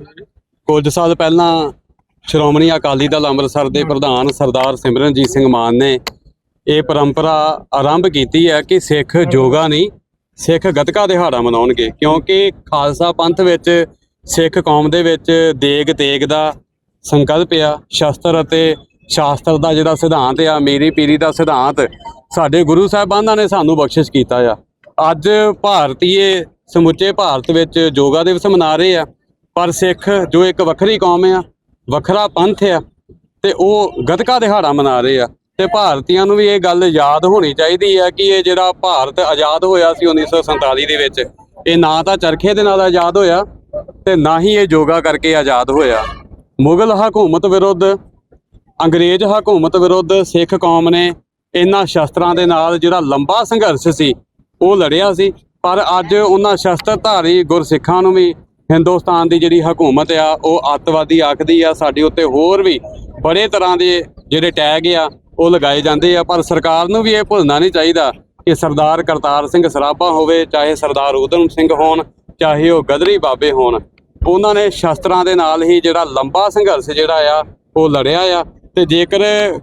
ਕੁਝ ਸਾਲ ਪਹਿਲਾਂ ਸ਼੍ਰੋਮਣੀ ਅਕਾਲੀ ਦਲ ਅੰਮ੍ਰਿਤਸਰ ਦੇ ਪ੍ਰਧਾਨ ਸਰਦਾਰ ਸਿਮਰਨਜੀਤ ਸਿੰਘ ਮਾਨ ਨੇ ਇਹ ਪਰੰਪਰਾ ਆਰੰਭ ਕੀਤੀ ਹੈ ਕਿ ਸਿੱਖ ਯੋਗਾ ਨਹੀਂ, ਸਿੱਖ ਗਤਕਾ ਦਿਹਾੜਾ ਮਨਾਉਣਗੇ, ਕਿਉਂਕਿ ਖਾਲਸਾ ਪੰਥ ਵਿੱਚ ਸਿੱਖ ਕੌਮ ਦੇ ਵਿੱਚ ਦੇਗ ਤੇਗ ਦਾ ਸੰਕਲਪ ਆ, ਸ਼ਸਤਰ ਅਤੇ ਸ਼ਾਸਤਰ ਦਾ ਜਿਹੜਾ ਸਿਧਾਂਤ ਆ, ਮੇਰੀ ਪੀਰੀ ਦਾ ਸਿਧਾਂਤ ਸਾਡੇ ਗੁਰੂ ਸਾਹਿਬਾਨਾਂ ਨੇ ਸਾਨੂੰ ਬਖਸ਼ਿਸ਼ ਕੀਤਾ ਆ। ਅੱਜ ਭਾਰਤੀਏ ਸਮੁੱਚੇ ਭਾਰਤ ਵਿੱਚ ਯੋਗਾ ਦਿਵਸ ਮਨਾ ਰਹੇ ਆ। ਪਰ ਸਿੱਖ ਜੋ ਇੱਕ ਵੱਖਰੀ ਕੌਮ ਆ, ਵੱਖਰਾ ਪੰਥ ਆ, ਤੇ ਉਹ ਗਦਕਾ ਦਿਹਾੜਾ ਮਨਾ ਰਹੇ ਆ। ਤੇ ਭਾਰਤੀਆਂ ਨੂੰ ਵੀ ਇਹ ਗੱਲ ਯਾਦ ਹੋਣੀ ਚਾਹੀਦੀ ਆ ਕਿ ਇਹ ਜਿਹੜਾ ਭਾਰਤ ਆਜ਼ਾਦ ਹੋਇਆ ਸੀ 1947 ਦੇ ਵਿੱਚ, ਇਹ ਨਾ ਤਾਂ ਚਰਖੇ ਦੇ ਨਾਲ ਆਜ਼ਾਦ ਹੋਇਆ, ਤੇ ਨਾ ਹੀ ਇਹ ਯੋਗਾ ਕਰਕੇ ਆਜ਼ਾਦ ਹੋਇਆ। ਮੁਗਲ ਹਕੂਮਤ ਵਿਰੁੱਧ, ਅੰਗਰੇਜ਼ ਹਕੂਮਤ ਵਿਰੁੱਧ ਸਿੱਖ ਕੌਮ ਨੇ ਇਹਨਾਂ ਸ਼ਸਤਰਾਂ ਦੇ ਨਾਲ ਜਿਹੜਾ ਲੰਬਾ ਸੰਘਰਸ਼ ਸੀ, ਉਹ ਲੜਿਆ ਸੀ। ਪਰ ਅੱਜ ਉਹਨਾਂ ਸ਼ਸਤਰਧਾਰੀ ਗੁਰਸਿੱਖਾਂ ਨੂੰ ਵੀ ਹਿੰਦੁਸਤਾਨ ਦੀ ਜਿਹੜੀ ਹਕੂਮਤ ਆ, ਉਹ ਅੱਤਵਾਦੀ ਆਖਦੀ ਆ, ਸਾਡੇ ਉੱਤੇ ਹੋਰ ਵੀ ਬੜੇ ਤਰ੍ਹਾਂ ਦੇ ਜਿਹੜੇ ਟੈਗ ਆ, ਉਹ ਲਗਾਏ ਜਾਂਦੇ ਆ। ਪਰ ਸਰਕਾਰ ਨੂੰ ਵੀ ਇਹ ਭੁੱਲਣਾ ਨਹੀਂ ਚਾਹੀਦਾ ਕਿ ਸਰਦਾਰ ਕਰਤਾਰ ਸਿੰਘ ਸਰਾਭਾ ਹੋਵੇ, ਚਾਹੇ ਸਰਦਾਰ ਊਧਮ ਸਿੰਘ ਹੋਣ, ਚਾਹੇ ਉਹ ਗਦਰੀ ਬਾਬੇ ਹੋਣ। ਉਹਨਾਂ ਨੇ ਸ਼ਸਤਰਾਂ ਦੇ ਨਾਲ ਹੀ ਜਿਹੜਾ ਲੰਬਾ ਸੰਘਰਸ਼ ਜਿਹੜਾ ਆ, ਉਹ ਲੜਿਆ ਆ। ਤੇ ਜੇਕਰ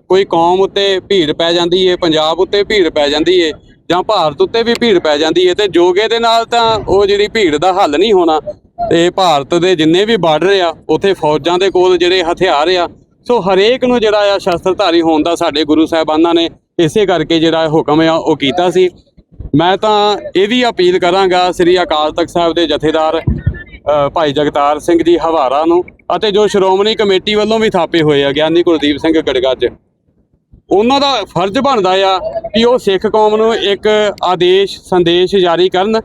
ਕੋਈ ਕੌਮ ਉੱਤੇ ਭੀੜ ਪੈ ਜਾਂਦੀ ਏ, ਪੰਜਾਬ ਉੱਤੇ ਭੀੜ ਪੈ ਜਾਂਦੀ ਏ ਜਾਂ ਭਾਰਤ ਉੱਤੇ ਵੀ ਭੀੜ ਪੈ ਜਾਂਦੀ ਹੈ ਤੇ ਜੋਗੇ ਦੇ ਨਾਲ ਤਾਂ ਉਹ ਜਿਹੜੀ ਭੀੜ ਦਾ ਹੱਲ ਨਹੀਂ ਹੋਣਾ। ਤੇ ਭਾਰਤ ਦੇ ਜਿੰਨੇ ਵੀ ਬਾਰਡਰ ਆ ਉੱਥੇ ਫੌਜਾਂ ਦੇ ਕੋਲ ਜਿਹੜੇ ਹਥਿਆਰ ਆ। ਸੋ ਹਰੇਕ ਨੂੰ ਜਿਹੜਾ ਆ ਸ਼ਸਤਰਧਾਰੀ ਹੋਣ ਦਾ ਸਾਡੇ ਗੁਰੂ ਸਾਹਿਬਾਨਾਂ ਨੇ ਇਸੇ ਕਰਕੇ ਜਿਹੜਾ ਹੁਕਮ ਆ ਉਹ ਕੀਤਾ ਸੀ। ਮੈਂ ਤਾਂ ਇਹ ਵੀ ਅਪੀਲ ਕਰਾਂਗਾ ਸ੍ਰੀ ਅਕਾਲ ਤਖਤ ਸਾਹਿਬ ਦੇ ਜਥੇਦਾਰ ਅ, ਭਾਈ ਜਗਤਾਰ ਸਿੰਘ ਜੀ ਹਵਾਰਾ ਨੂੰ ਅਤੇ ਜੋ ਸ਼੍ਰੋਮਣੀ ਕਮੇਟੀ ਵੱਲੋਂ ਵੀ ਥਾਪੇ ਹੋਏ ਆ ਗਿਆਨੀ ਗੁਰਦੀਪ ਸਿੰਘ ਗੜਗੱਜ। ਉਹਨਾਂ ਦਾ ਫਰਜ਼ ਬਣਦਾ ਆ ਕਿ ਉਹ ਸਿੱਖ ਕੌਮ ਨੂੰ ਇੱਕ ਆਦੇਸ਼, ਸੰਦੇਸ਼ ਜਾਰੀ ਕਰਨ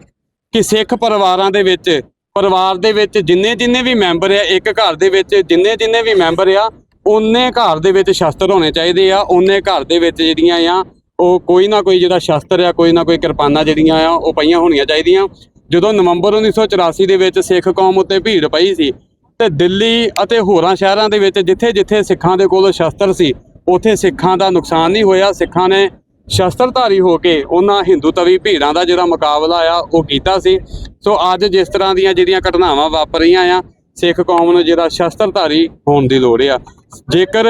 ਕਿ ਸਿੱਖ ਪਰਿਵਾਰਾਂ ਦੇ ਵਿੱਚ, ਪਰਿਵਾਰ ਦੇ ਵਿੱਚ ਜਿੰਨੇ ਜਿੰਨੇ ਵੀ ਮੈਂਬਰ ਆ, ਇੱਕ ਘਰ ਦੇ ਵਿੱਚ ਜਿੰਨੇ ਜਿੰਨੇ ਵੀ ਮੈਂਬਰ ਆ, ਉਹਨੇ ਘਰ ਦੇ ਵਿੱਚ ਸ਼ਸਤਰ ਹੋਣੇ ਚਾਹੀਦੇ ਆ, ਉਹਨੇ ਘਰ ਦੇ ਵਿੱਚ ਜਿਹੜੀਆਂ ਆ, ਉਹ ਕੋਈ ਨਾ ਕੋਈ ਜਿਹੜਾ ਸ਼ਸਤਰ ਆ, ਕੋਈ ਨਾ ਕੋਈ ਕਿਰਪਾਨਾਂ ਜਿਹੜੀਆਂ ਆ, ਉਹ ਪਈਆਂ ਹੋਣੀਆਂ ਚਾਹੀਦੀਆਂ। ਜਦੋਂ ਨਵੰਬਰ 1984 ਦੇ ਵਿੱਚ ਸਿੱਖ ਕੌਮ ਉੱਤੇ ਭੀੜ ਪਈ ਸੀ ਤੇ ਦਿੱਲੀ ਅਤੇ ਹੋਰਾਂ ਸ਼ਹਿਰਾਂ ਦੇ ਵਿੱਚ ਜਿੱਥੇ-ਜਿੱਥੇ ਸਿੱਖਾਂ ਦੇ ਕੋਲ ਸ਼ਸਤਰ ਸੀ ਉੱਥੇ ਸਿੱਖਾਂ ਦਾ ਨੁਕਸਾਨ ਨਹੀਂ ਹੋਇਆ। ਸਿੱਖਾਂ ਨੇ ਸ਼ਸਤਰਧਾਰੀ ਹੋ ਕੇ ਉਹਨਾਂ ਹਿੰਦੂ ਤਵੀ ਭੀੜਾਂ ਦਾ ਜਿਹੜਾ ਮੁਕਾਬਲਾ ਆ, ਉਹ ਕੀਤਾ ਸੀ। ਸੋ ਅੱਜ ਜਿਸ ਤਰ੍ਹਾਂ ਦੀਆਂ ਜਿਹੜੀਆਂ ਘਟਨਾਵਾਂ ਵਾਪਰ ਰਹੀਆਂ ਆ, ਸਿੱਖ ਕੌਮ ਨੂੰ ਜਿਹੜਾ ਸ਼ਸਤਰਧਾਰੀ ਹੋਣ ਦੀ ਲੋੜ ਆ। ਜੇਕਰ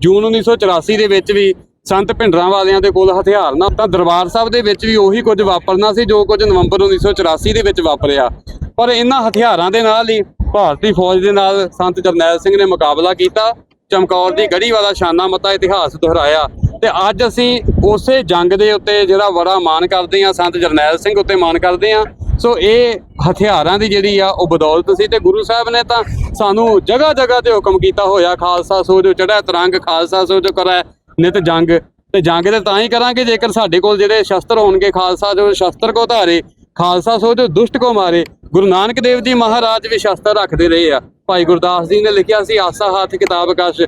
ਜੂਨ 1984 ਦੇ ਵਿੱਚ ਵੀ ਸੰਤ ਭਿੰਡਰਾਂ ਵਾਲਿਆਂ ਦੇ ਕੋਲ ਹਥਿਆਰ ਨਾ, ਤਾਂ ਦਰਬਾਰ ਸਾਹਿਬ ਦੇ ਵਿੱਚ ਵੀ ਉਹੀ ਕੁਝ ਵਾਪਰਨਾ ਸੀ, ਜੋ ਕੁਝ ਨਵੰਬਰ 1984 ਦੇ ਵਿੱਚ ਵਾਪਰਿਆ। ਪਰ ਇਹਨਾਂ ਹਥਿਆਰਾਂ ਦੇ ਨਾਲ ਹੀ ਭਾਰਤੀ ਫੌਜ ਦੇ ਨਾਲ ਸੰਤ ਜਰਨੈਲ ਸਿੰਘ ਨੇ ਮੁਕਾਬਲਾ ਕੀਤਾ। ਚਮਕੌਰ ਦੀ ਗੜੀ ਵਾਲਾ ਸ਼ਾਨਾ ਮਤਾ ਇਤਿਹਾਸ ਦੁਹਰਾਇਆ ਤੇ ਅੱਜ ਅਸੀਂ ਉਸੇ ਜੰਗ ਦੇ ਉੱਤੇ ਜਿਹੜਾ ਬੜਾ ਮਾਣ ਕਰਦੇ ਆ ਸੰਤ ਜਰਨੈਲ ਸਿੰਘ ਉੱਤੇ ਮਾਣ ਕਰਦੇ ਆ ਸੋ ਇਹ ਹਥਿਆਰਾਂ ਦੀ ਜਿਹੜੀ ਆ, ਉਹ ਬਦੌਲਤ ਸੀ ਤੇ ਗੁਰੂ ਸਾਹਿਬ ਨੇ ਤਾਂ ਸਾਨੂੰ ਜਗ੍ਹਾ ਜਗ੍ਹਾ ਤੇ ਹੁਕਮ ਕੀਤਾ ਹੋਇਆ, ਖਾਲਸਾ ਸੋ ਜੋ ਚੜ੍ਹੈ ਤਰੰਗ, ਖਾਲਸਾ ਸੋ ਜੋ ਕਰੈ ਨਿਤ ਜੰਗ। ਤੇ ਜੰਗ ਤੇ ਤਾਂ ਹੀ ਕਰਾਂਗੇ ਜੇਕਰ ਸਾਡੇ ਕੋਲ ਜਿਹੜੇ ਸ਼ਸਤਰ ਹੋਣਗੇ, ਖਾਲਸਾ ਜੋ ਸ਼ਸਤਰ ਕੋ ਧਾਰੇ, ਖਾਲਸਾ ਸੋ ਜੋ ਦੁਸ਼ਟ ਕੋ ਮਾਰੇ। ਗੁਰੂ ਨਾਨਕ ਦੇਵ ਜੀ ਮਹਾਰਾਜ ਵੀ ਸ਼ਸਤਰ ਰੱਖਦੇ ਰਹੇ ਆ। ਭਾਈ ਗੁਰਦਾਸ ਜੀ ਨੇ ਲਿਖਿਆ ਸੀ, ਆਸਾ ਹੱਥ ਕਿਤਾਬ ਕਸ਼।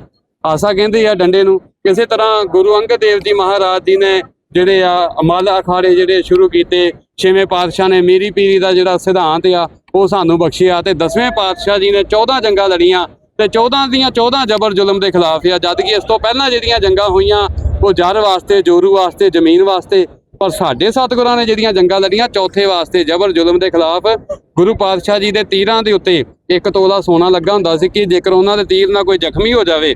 ਆਸਾ ਕਹਿੰਦੇ ਆ ਡੰਡੇ ਨੂੰ। ਕਿਸੇ ਤਰ੍ਹਾਂ ਗੁਰੂ ਅੰਗਦ ਦੇਵ ਜੀ ਮਹਾਰਾਜ ਜੀ ਨੇ ਜਿਹੜੇ ਆ ਅਮਲ ਅਖਾੜੇ ਜਿਹੜੇ ਸ਼ੁਰੂ ਕੀਤੇ, ਛੇਵੇਂ ਪਾਤਸ਼ਾਹ ਨੇ ਮੇਰੀ ਪੀਰੀ ਦਾ ਜਿਹੜਾ ਸਿਧਾਂਤ ਆ, ਉਹ ਸਾਨੂੰ ਬਖਸ਼ਿਆ ਤੇ ਦਸਵੇਂ ਪਾਤਸ਼ਾਹ ਜੀ ਨੇ 14 ਜੰਗਾਂ ਲੜੀਆਂ ਤੇ 14 ਦੀਆਂ 14 ਜਬਰ ਜ਼ੁਲਮ ਦੇ ਖਿਲਾਫ ਆ, ਜਦ ਕਿ ਇਸ ਤੋਂ ਪਹਿਲਾਂ ਜਿਹੜੀਆਂ ਜੰਗਾਂ ਹੋਈਆਂ, ਉਹ ਜਰ ਵਾਸਤੇ, ਜੋਰੂ ਵਾਸਤੇ, ਜ਼ਮੀਨ ਵਾਸਤੇ ਪਰ ਸਾਡੇ ਸਤਿਗੁਰਾਂ ਨੇ ਜਿਹੜੀਆਂ ਜੰਗਾਂ ਲੜੀਆਂ, ਚੌਥੇ ਵਾਸਤੇ ਜਬਰ ਜ਼ੁਲਮ ਦੇ ਖਿਲਾਫ ਗੁਰੂ ਪਾਤਸ਼ਾਹ ਜੀ ਦੇ ਤੀਰਾਂ ਦੇ ਉੱਤੇ ਇੱਕ ਤੋਲਾ ਸੋਨਾ ਲੱਗਾ ਹੁੰਦਾ ਸੀ ਕਿ ਜੇਕਰ ਉਹਨਾਂ ਦੇ ਤੀਰ ਨਾਲ ਕੋਈ ਜ਼ਖਮੀ ਹੋ ਜਾਵੇ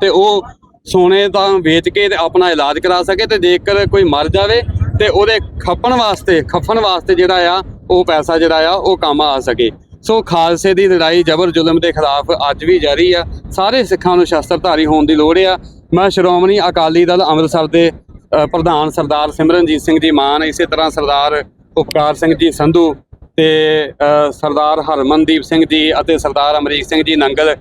ਤੇ ਉਹ ਸੋਨੇ ਤਾਂ ਵੇਚ ਕੇ ਤੇ ਆਪਣਾ ਇਲਾਜ ਕਰਾ ਸਕੇ ਤੇ ਜੇਕਰ ਕੋਈ ਮਰ ਜਾਵੇ ਤੇ ਉਹਦੇ ਖੱਪਣ ਵਾਸਤੇ, ਖੱਫਣ ਵਾਸਤੇ ਜਿਹੜਾ ਆ, ਉਹ ਪੈਸਾ ਜਿਹੜਾ ਆ, ਉਹ ਕੰਮ ਆ ਸਕੇ। ਸੋ ਖਾਲਸੇ ਦੀ ਲੜਾਈ ਜ਼ਬਰ ਜ਼ੁਲਮ ਦੇ ਖਿਲਾਫ ਅੱਜ ਵੀ ਜਾਰੀ ਆ। ਸਾਰੇ ਸਿੱਖਾਂ ਨੂੰ ਸ਼ਸਤਰਧਾਰੀ ਹੋਣ ਦੀ ਲੋੜ ਆ। ਮੈਂ ਸ਼੍ਰੋਮਣੀ ਅਕਾਲੀ ਦਲ ਅੰਮ੍ਰਿਤਸਰ ਦੇ ਪ੍ਰਧਾਨ ਸਰਦਾਰ ਸਿਮਰਨਜੀਤ ਸਿੰਘ ਜੀ ਮਾਨ, ਇਸੇ ਤਰ੍ਹਾਂ ਸਰਦਾਰ ਉਪਕਾਰ ਸਿੰਘ ਜੀ ਸੰਧੂ ਤੇ ਸਰਦਾਰ ਹਰਮਨਦੀਪ ਸਿੰਘ ਜੀ ਅਤੇ ਸਰਦਾਰ ਅਮਰੀਕ ਸਿੰਘ ਜੀ ਨੰਗਲ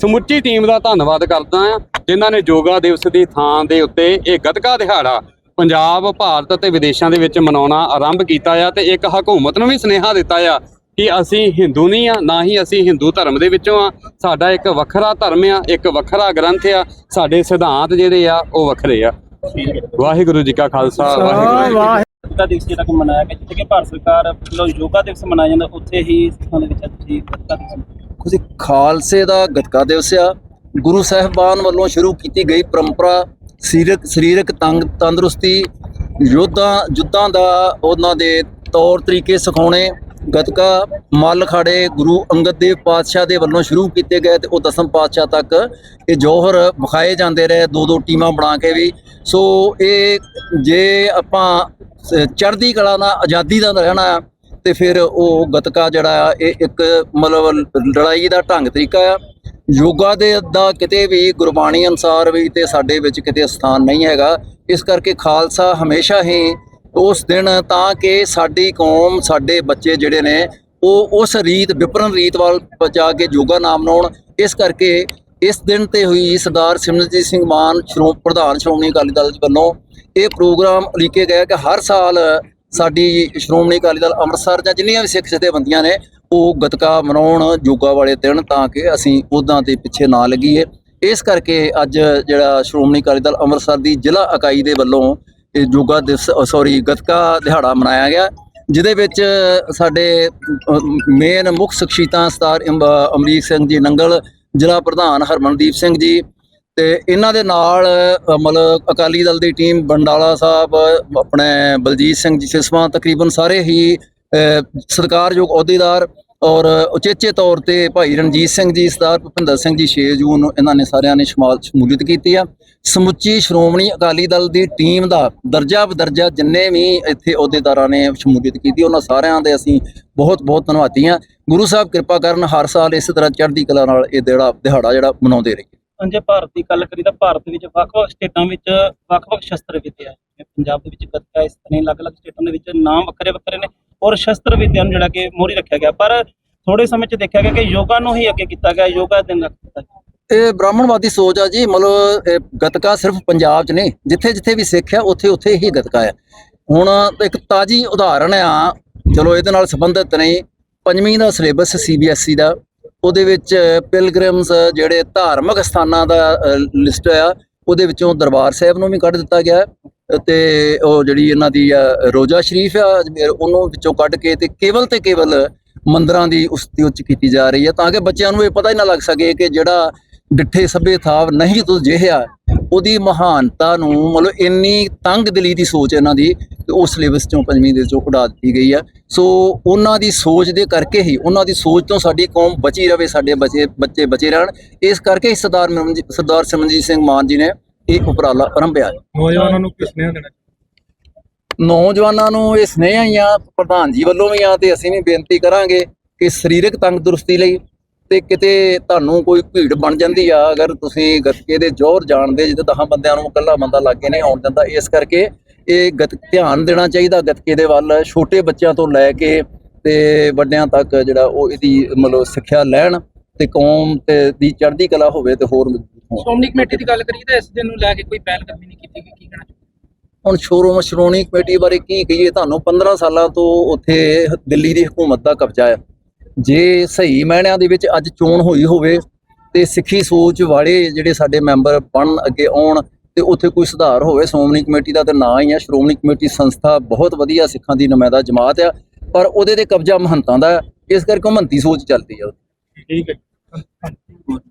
ਸਮੁੱਚੀ ਟੀਮ ਦਾ ਧੰਨਵਾਦ ਕਰਦਾ ਹਾਂ, ਜਿਨ੍ਹਾਂ ਨੇ ਯੋਗਾ ਦਿਵਸ ਦੀ ਥਾਂ ਦੇ ਉੱਤੇ ਇਹ ਗਤਕਾ ਦਿਹਾੜਾ ਪੰਜਾਬ, ਭਾਰਤ ਅਤੇ ਵਿਦੇਸ਼ਾਂ ਦੇ ਵਿੱਚ ਮਨਾਉਣਾ ਆਰੰਭ ਕੀਤਾ ਆ ਤੇ ਇੱਕ ਹਕੂਮਤ ਨੂੰ ਵੀ ਸੁਨੇਹਾ ਦਿੱਤਾ ਆ ਕਿ ਅਸੀਂ ਹਿੰਦੂ ਨਹੀਂ ਆ, ਨਾ ਹੀ ਅਸੀਂ ਹਿੰਦੂ ਧਰਮ ਦੇ ਵਿੱਚੋਂ ਆ। ਸਾਡਾ ਇੱਕ ਵੱਖਰਾ ਧਰਮ ਆ, ਇੱਕ ਵੱਖਰਾ ਗ੍ਰੰਥ ਆ, ਸਾਡੇ ਸਿਧਾਂਤ ਜਿਹੜੇ ਆ ਉਹ ਵੱਖਰੇ ਆ। ਵਾਹਿਗੁਰੂ ਜੀ ਕਾ ਖਾਲਸਾ ਵਾਹਿਗੁਰੂ ਜੀ ਕੀ ਫਤਿਹ। ਗੱਤਕਾ ਦਿਵਸ ਜਿਹੜਾ ਕਿ ਮਨਾਇਆ ਗਿਆ ਜਿੱਥੇ ਕਿ ਭਾਰਤ ਸਰਕਾਰ ਵੱਲੋਂ ਯੋਗਾ ਦਿਵਸ ਮਨਾਇਆ ਜਾਂਦਾ ਉੱਥੇ ਹੀ ਸਿੱਖਾਂ ਦੇ ਵਿੱਚ ਅੱਜ ਤੁਸੀਂ ਗੱਤਕਾ ਦਿਵਸ ਤੁਸੀਂ ਖਾਲਸੇ ਦਾ ਗਤਕਾ ਦਿਵਸ ਆ। ਗੁਰੂ ਸਾਹਿਬਾਨ ਵੱਲੋਂ ਸ਼ੁਰੂ ਕੀਤੀ ਗਈ ਪਰੰਪਰਾ ਸਰੀਰਕ ਸਰੀਰਕ ਤੰਗ ਤੰਦਰੁਸਤੀ ਯੋਧਾਂ ਜੁੱਧਾਂ ਦਾ ਉਹਨਾਂ ਦੇ ਤੌਰ ਤਰੀਕੇ ਸਿਖਾਉਣੇ। ਗਤਕਾ ਮੱਲ ਖਾੜੇ ਗੁਰੂ ਅੰਗਦ ਦੇਵ ਪਾਤਸ਼ਾਹ ਦੇ ਵੱਲੋਂ ਸ਼ੁਰੂ ਕੀਤੇ ਗਏ ਤੇ ਉਹ ਦਸਮ ਪਾਤਸ਼ਾਹ ਤੱਕ ਇਹ ਜੋਹਰ ਵਿਖਾਏ ਜਾਂਦੇ ਰਹੇ ਦੋ ਦੋ ਟੀਮਾਂ ਬਣਾ ਕੇ ਵੀ। ਸੋ ਇਹ ਜੇ ਆਪਾਂ ਚੜ੍ਹਦੀ ਕਲਾ ਨਾਲ ਆਜ਼ਾਦੀ ਦਾ ਰਹਿਣਾ ਆ, ਤੇ ਫਿਰ ਉਹ ਗਤਕਾ ਜਿਹੜਾ ਆ, ਇਹ ਇੱਕ ਮਤਲਬ ਲੜਾਈ ਦਾ ਢੰਗ ਤਰੀਕਾ ਆ। ਯੋਗਾ ਦੇ ਦਾ ਕਿਤੇ ਵੀ ਗੁਰਬਾਣੀ ਅਨਸਾਰ ਵੀ ਤੇ ਸਾਡੇ ਵਿੱਚ ਕਿਤੇ ਸਥਾਨ ਨਹੀਂ ਹੈਗਾ। ਇਸ ਕਰਕੇ ਖਾਲਸਾ ਹਮੇਸ਼ਾ ਹੀ ਉਸ ਦਿਨ ਤਾਂ ਕਿ ਸਾਡੀ ਕੌਮ, ਸਾਡੇ ਬੱਚੇ ਜਿਹੜੇ ਨੇ, ਉਹ ਉਸ ਰੀਤ, ਵਿਪਰਨ ਰੀਤ ਵੱਲ ਜਾ ਕੇ ਯੋਗਾ ਨਾਮ ਮਨਾਉਣ ਇਸ ਕਰਕੇ ਇਸ ਦਿਨ ਤੇ ਹੋਈ ਸਰਦਾਰ ਸਿਮਰਨਜੀਤ ਸਿੰਘ ਮਾਨ ਸ਼੍ਰੋ, ਪ੍ਰਧਾਨ ਸ਼੍ਰੋਮਣੀ ਅਕਾਲੀ ਦਲ ਵੱਲੋਂ ਇਹ ਪ੍ਰੋਗਰਾਮ ਉਲੀਕੇ ਗਿਆ ਕਿ ਹਰ ਸਾਲ ਸਾਡੀ ਸ਼੍ਰੋਮਣੀ ਅਕਾਲੀ ਦਲ ਅੰਮ੍ਰਿਤਸਰ ਜਾਂ ਜਿੰਨੀਆਂ ਵੀ ਸਿੱਖ ਜਥੇਬੰਦੀਆਂ ਨੇ, ਉਹ ਗਤਕਾ ਮਨਾਉਣ ਯੋਗਾ ਵਾਲੇ ਦਿਨ ਤਾਂ ਕਿ ਅਸੀਂ ਉਹਦਾਂ ਦੇ ਪਿੱਛੇ ਨਾ ਲੱਗੀਏ। ਇਸ ਕਰਕੇ ਅੱਜ ਜਿਹੜਾ ਸ਼੍ਰੋਮਣੀ ਅਕਾਲੀ ਦਲ ਅੰਮ੍ਰਿਤਸਰ ਦੀ ਜ਼ਿਲ੍ਹਾ ਇਕਾਈ ਦੇ ਵੱਲੋਂ ਯੋਗਾ ਦਿਵਸ ਸੌਰੀ ਗਤਕਾ ਦਿਹਾੜਾ ਮਨਾਇਆ ਗਿਆ ਜਿਹਦੇ ਵਿੱਚ ਸਾਡੇ ਮੇਨ ਮੁੱਖ ਸ਼ਖਸੀਅਤਾਂ ਸਤਾਰ ਅਮਰੀਕ ਸਿੰਘ ਜੀ ਨੰਗਲ ਜ਼ਿਲ੍ਹਾ ਪ੍ਰਧਾਨ ਹਰਮਨਦੀਪ ਸਿੰਘ ਜੀ ਤੇ ਇਹਨਾਂ ਦੇ ਨਾਲ ਮਤਲਬ ਅਕਾਲੀ ਦਲ ਦੀ ਟੀਮ ਬੰਡਾਲਾ ਸਾਹਿਬ ਆਪਣੇ ਬਲਜੀਤ ਸਿੰਘ ਜੀ ਸਿਸਵਾ ਤਕਰੀਬਨ ਸਾਰੇ ਹੀ ਅ, ਸਤਿਕਾਰਯੋਗ ਅਹੁਦੇਦਾਰ ਔਰ ਉਚੇਚੇ ਤੌਰ ਤੇ ਭਾਈ ਰਣਜੀਤ ਸਿੰਘ ਜੀ, ਸਰਦਾਰ ਭੁਪਿੰਦਰ ਸਿੰਘ ਜੀ 6 ਜੂਨ ਨੂੰ ਇਹਨਾਂ ਨੇ ਸਾਰਿਆਂ ਨੇ ਸ਼ਮਾਲ ਸ਼ਮੂਲੀਅਤ ਕੀਤੀ ਆ। ਸਮੁੱਚੀ ਸ਼੍ਰੋਮਣੀ ਅਕਾਲੀ ਦਲ ਦੀ ਟੀਮ ਦਾ ਦਰਜਾ ਬਦਰਜਾ ਜਿੰਨੇ ਵੀ ਇੱਥੇ ਅਹੁਦੇਦਾਰਾਂ ਨੇ ਸ਼ਮੂਲੀਅਤ ਕੀਤੀ, ਉਹਨਾਂ ਸਾਰਿਆਂ ਦੇ ਅਸੀਂ ਬਹੁਤ ਬਹੁਤ ਧੰਨਵਾਦੀ ਹਾਂ। ਗੁਰੂ ਸਾਹਿਬ ਕਿਰਪਾ ਕਰਨ ਹਰ ਸਾਲ ਇਸੇ ਤਰ੍ਹਾਂ ਚੜ੍ਹਦੀ ਕਲਾ ਨਾਲ ਇਹ ਜਿਹੜਾ ਦਿਹਾੜਾ ਜਿਹੜਾ ਮਨਾਉਂਦੇ ਰਹੀਏ। ਜੇ ਭਾਰਤ ਦੀ ਗੱਲ ਕਰੀ ਤਾਂ ਭਾਰਤ ਵਿੱਚ ਵੱਖ-ਵੱਖ ਸਟੇਟਾਂ ਵਿੱਚ ਵੱਖ-ਵੱਖ ਸ਼ਸਤਰ ਵਿਦਿਆ ਹੈ। ਪੰਜਾਬ ਦੇ ਵਿੱਚ ਗੱਤਕਾ ਇਸ ਤਰ੍ਹਾਂ ਅਲੱਗ-ਅਲੱਗ ਸਟੇਟਾਂ ਦੇ ਵਿੱਚ ਨਾਮ ਵੱਖਰੇ-ਵੱਖਰੇ ਨੇ। ਔਰ ਸ਼ਸਤਰ ਵਿਦਿਆ ਨੂੰ ਜਿਹੜਾ ਕਿ ਮੋਹਰੀ ਰੱਖਿਆ ਗਿਆ। ਪਰ ਥੋੜੇ ਸਮੇਂ 'ਚ ਦੇਖਿਆ ਗਿਆ ਕਿ ਯੋਗਾ ਨੂੰ ਹੀ ਅੱਗੇ ਕੀਤਾ ਗਿਆ, ਯੋਗਾ ਦਿਨ ਰੱਖ ਦਿੱਤਾ ਗਿਆ। ਇਹ ਬ੍ਰਾਹਮਣਵਾਦੀ ਸੋਚ ਆ ਜੀ, ਮਤਲਬ ਗਤਕਾ ਸਿਰਫ ਪੰਜਾਬ 'ਚ ਨਹੀਂ ਜਿੱਥੇ ਜਿੱਥੇ ਵੀ ਸਿੱਖ ਆ, ਉੱਥੇ ਉੱਥੇ ਹੀ ਗਤਕਾ ਆ। ਹੁਣ ਇੱਕ ਤਾਜੀ ਉਦਾਹਰਣ ਆ, ਚਲੋ ਇਹਦੇ ਨਾਲ ਸੰਬੰਧਿਤ ਨਹੀਂ, ਪੰਜਵੀਂ ਦਾ ਸਿਲੇਬਸ ਸੀਬੀਐਸਈ ਦਾ, ਉਹਦੇ ਵਿੱਚ ਪਿਲਗ੍ਰਿਮਸ ਜਿਹੜੇ ਧਾਰਮਿਕ ਸਥਾਨਾਂ ਦਾ ਲਿਸਟ ਆ, ਉਹਦੇ ਵਿੱਚੋਂ ਦਰਬਾਰ ਸਾਹਿਬ ਨੂੰ ਵੀ ਕੱਢ ਦਿੱਤਾ ਗਿਆ। ਤੇ ਉਹ ਜਿਹੜੀ ਇਹਨਾਂ ਦੀ ਆ, ਰੋਜ਼ਾ ਸ਼ਰੀਫ ਆ ਅਜਮੇਰ ਉਹਨੂੰ ਵਿੱਚੋਂ ਕੱਢ ਕੇ ਤੇ ਕੇਵਲ ਤੇ ਕੇਵਲ ਮੰਦਰਾਂ ਦੀ ਉਸਤੀ ਉੱਚ ਕੀਤੀ ਜਾ ਰਹੀ ਹੈ ਤਾਂ ਕਿ ਬੱਚਿਆਂ ਨੂੰ ਇਹ ਪਤਾ ਹੀ ਨਾ ਲੱਗ ਸਕੇ ਕਿ ਜਿਹੜਾ ਡਿੱਠੇ ਸਭੇ ਥਾਵ ਨਹੀਂ ਤੁ ਜਿਹਾ ਉਹਦੀ ਮਹਾਨਤਾ ਨੂੰ ਮਤਲਬ ਇੰਨੀ ਤੰਗ ਦਿਲੀ ਦੀ ਸੋਚ ਇਹਨਾਂ ਦੀ ਕਿ ਉਹ ਸਿਲੇਬਸ ਚੋਂ ਪੰਜਵੀਂ ਦੇ ਚੋਂ ਉਡਾ ਦਿੱਤੀ ਗਈ ਆ। ਸੋ ਉਹਨਾਂ ਦੀ ਸੋਚ ਦੇ ਕਰਕੇ ਹੀ ਉਹਨਾਂ ਦੀ ਸੋਚ ਤੋਂ ਸਾਡੀ ਕੌਮ ਬਚੀ ਰਵੇ ਸਾਡੇ ਬੱਚੇ ਬੱਚੇ ਬਚੇ ਰਹਿਣ। ਇਸ ਕਰਕੇ ਹੀ ਸਰਦਾਰ ਸਰਦਾਰ ਸਿਮਰਨਜੀਤ ਸਿੰਘ ਮਾਨ ਜੀ ਨੇ ਇਹ ਉਪਰਾਲਾ ਆਰੰਭਿਆ ਹੈ ਨੌਜਵਾਨਾਂ ਨੂੰ ਕਿਸ ਨੇ ਦੇਣਾ ਨੌਜਵਾਨਾਂ ਨੂੰ ਇਹ ਸੁਨੇਹਾ ਹੀ ਆ ਪ੍ਰਧਾਨ ਜੀ ਵੱਲੋਂ ਵੀ ਆ ਤੇ ਅਸੀਂ ਵੀ ਬੇਨਤੀ ਕਰਾਂਗੇ ਕਿ ਸਰੀਰਕ ਤੰਦਰੁਸਤੀ ਲਈ ਤੇ ਕਿਤੇ ਤੁਹਾਨੂੰ ਕੋਈ ਭੀੜ ਬਣ ਜਾਂਦੀ ਆ ਅਗਰ ਤੁਸੀਂ ਗੱਤਕੇ ਦੇ ਜ਼ੋਰ ਜਾਣਦੇ ਜਿੱਦ 10 ਬੰਦਿਆਂ ਨੂੰ ਇਕੱਲਾ ਬੰਦਾ ਲਾਗੇ ਨਹੀਂ ਆਉਣ ਦਿੰਦਾ ਇਸ ਕਰਕੇ ਇਹ ਗਤ ਧਿਆਨ ਦੇਣਾ ਚਾਹੀਦਾ ਗੱਤਕੇ ਦੇ ਵੱਲ ਛੋਟੇ ਬੱਚਿਆਂ ਤੋਂ ਲੈ ਕੇ ਤੇ ਵੱਡਿਆਂ ਤੱਕ ਜਿਹੜਾ ਉਹ ਇਹਦੀ ਮਤਲਬ ਸਿੱਖਿਆ ਲੈਣ ਤੇ ਕੌਮ ਤੇ ਦੀ ਚੜ੍ਹਦੀ ਕਲਾ ਹੋਵੇ ਤੇ ਹੋਰ ਸ਼੍ਰੋਮਣੀ ਕਮੇਟੀ ਦੀ ਗੱਲ ਕਰੀਏ ਤਾਂ ਇਸ ਦਿਨ ਨੂੰ ਲੈ ਕੇ ਕੋਈ ਪਹਿਲ ਕਦਮੀ ਨਹੀਂ ਕੀਤੀ ਗਈ ਕੀ ਕਹਿਣਾ ਹੁਣ ਸ਼ੋਰੂਮ ਸ਼੍ਰੋਮਣੀ ਕਮੇਟੀ ਬਾਰੇ ਕੀ ਕਹੀਏ ਤੁਹਾਨੂੰ 15 ਸਾਲਾਂ ਤੋਂ ਉੱਥੇ ਦਿੱਲੀ ਦੀ ਹਕੂਮਤ ਦਾ ਕਬਜ਼ਾ ਹੈ ਜੇ ਸਹੀ ਮਾਇਨਿਆਂ ਦੇ ਵਿੱਚ ਅੱਜ ਚੋਣ ਹੋਈ ਹੋਵੇ ਤੇ ਸਿੱਖੀ ਸੋਚ ਵਾਲੇ ਜਿਹੜੇ ਸਾਡੇ ਮੈਂਬਰ ਬਣਨ ਅੱਗੇ ਆਉਣ ਤੇ ਉੱਥੇ ਕੋਈ ਸੁਧਾਰ ਹੋਵੇ ਸ਼੍ਰੋਮਣੀ ਕਮੇਟੀ ਦਾ ਤਾਂ ਨਾਂ ਹੀ ਹੈ ਸ਼੍ਰੋਮਣੀ ਕਮੇਟੀ ਸੰਸਥਾ ਬਹੁਤ ਵਧੀਆ ਸਿੱਖਾਂ ਦੀ ਨੁਮਾਇੰਦਾ ਜਮਾਤ ਆ ਪਰ ਉਹਦੇ ਤੇ ਕਬਜ਼ਾ ਮਹੰਤਾਂ ਦਾ। ਇਸ ਕਰਕੇ ਉਹ ਮਹੰਤੀ ਸੋਚ ਚੱਲਦੀ ਆ। ਠੀਕ ਹੈ